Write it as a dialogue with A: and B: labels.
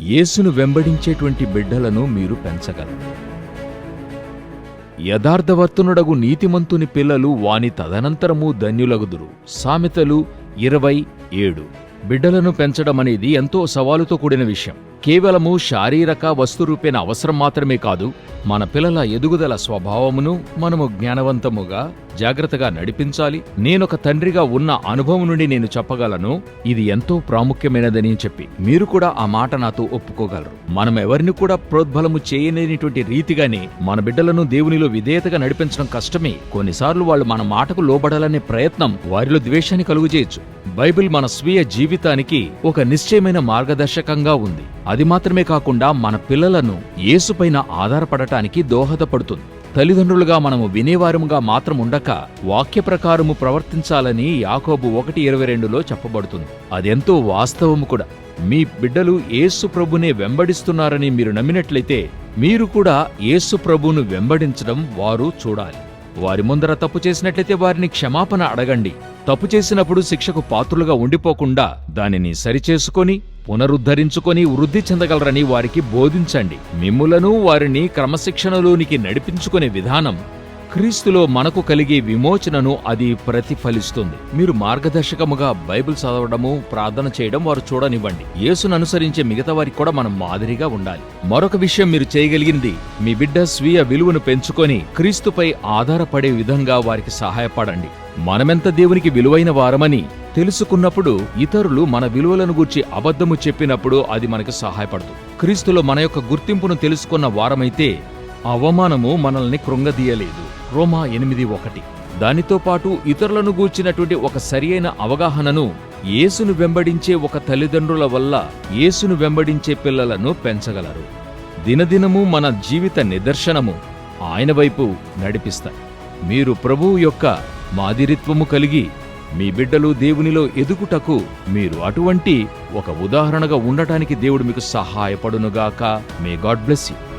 A: యేసును వెంబడించేటువంటి బిడ్డలను మీరు పెంచగలరు. యథార్థవర్తనుడగు నీతిమంతుని పిల్లలు వాని తదనంతరము ధన్యులగుదురు. సామెతలు ఇరవై ఏడు. బిడ్డలను పెంచడం అనేది ఎంతో సవాలుతో కూడిన విషయం. కేవలము శారీరక వస్తురూపేణ అవసరం మాత్రమే కాదు మన పిల్లల ఎదుగుదల స్వభావమును మనము జ్ఞానవంతముగా జాగ్రత్తగా నడిపించాలి. నేనొక తండ్రిగా ఉన్న అనుభవం నుండి నేను చెప్పగలను ఇది ఎంతో ప్రాముఖ్యమైనదని చెప్పి. మీరు కూడా ఆ మాట నాతో ఒప్పుకోగలరు. మనం ఎవరిని కూడా ప్రోద్బలము చేయలేనిటువంటి రీతిగానే మన బిడ్డలను దేవునిలో విధేయతగా నడిపించడం కష్టమే. కొన్నిసార్లు వాళ్ళు మన మాటకు లోబడాలనే ప్రయత్నం వారిలో ద్వేషాన్ని కలుగుచేయచ్చు బైబిల్ మన స్వీయ జీవితానికి ఒక నిశ్చయమైన మార్గదర్శకంగా ఉంది. అది మాత్రమే కాకుండా మన పిల్లలను యేసుపైన ఆధారపడటానికి దోహదపడుతుంది. తల్లిదండ్రులుగా మనము వినేవారముగా మాత్రం ఉండక వాక్య ప్రకారము ప్రవర్తించాలని యాకోబు ఒకటి ఇరవై రెండులో చెప్పబడుతుంది. అదెంతో వాస్తవము కూడా. మీ బిడ్డలు యేసు ప్రభునే వెంబడిస్తున్నారని మీరు నమ్మినట్లయితే మీరు కూడా యేసు ప్రభును వెంబడించడం వారు చూడాలి. వారి ముందర తప్పు చేసినట్లయితే వారిని క్షమాపణ అడగండి. తప్పు చేసినప్పుడు శిక్షకు పాత్రులుగా ఉండిపోకుండా దానిని సరిచేసుకొని పునరుద్ధరించుకొని వృద్ధి చెందగలరని వారికి బోధించండి. మిమ్ములను వారిని క్రమశిక్షణలోనికి నడిపించుకునే విధానం క్రీస్తులో మనకు కలిగే విమోచనను అది ప్రతిఫలిస్తుంది. మీరు మార్గదర్శకముగా బైబిల్ చదవడము ప్రార్థన చేయడం వారు చూడనివ్వండి. యేసును అనుసరించే మిగతా వారికి కూడా మనం మాదిరిగా ఉండాలి. మరొక విషయం మీరు చేయగలిగింది మీ బిడ్డ స్వీయ విలువను పెంచుకొని క్రీస్తుపై ఆధారపడే విధంగా వారికి సహాయపడండి. మనమెంత దేవునికి విలువైన వారమని తెలుసుకున్నప్పుడు ఇతరులు మన విలువలను గూర్చి అబద్ధము చెప్పినప్పుడు అది మనకు సహాయపడుతుంది క్రీస్తులో మన యొక్క గుర్తింపును తెలుసుకున్న వారమైతే అవమానము మనల్ని కృంగదీయలేదు. రోమా ఎనిమిది ఒకటి. దానితో పాటు ఇతరులను గూర్చినటువంటి ఒక సరియైన అవగాహనను యేసును వెంబడించే ఒక తల్లిదండ్రుల వల్ల యేసును వెంబడించే పిల్లలను పెంచగలరు. దినదినము మన జీవిత నిదర్శనము ఆయన వైపు నడిపిస్తాయి. మీరు ప్రభువు యొక్క మాదిరిత్వము కలిగి మీ బిడ్డలు దేవునిలో ఎదుగుటకు మీరు అటువంటి ఒక ఉదాహరణగా ఉండటానికి దేవుడు మీకు సహాయపడునుగాక. May God bless you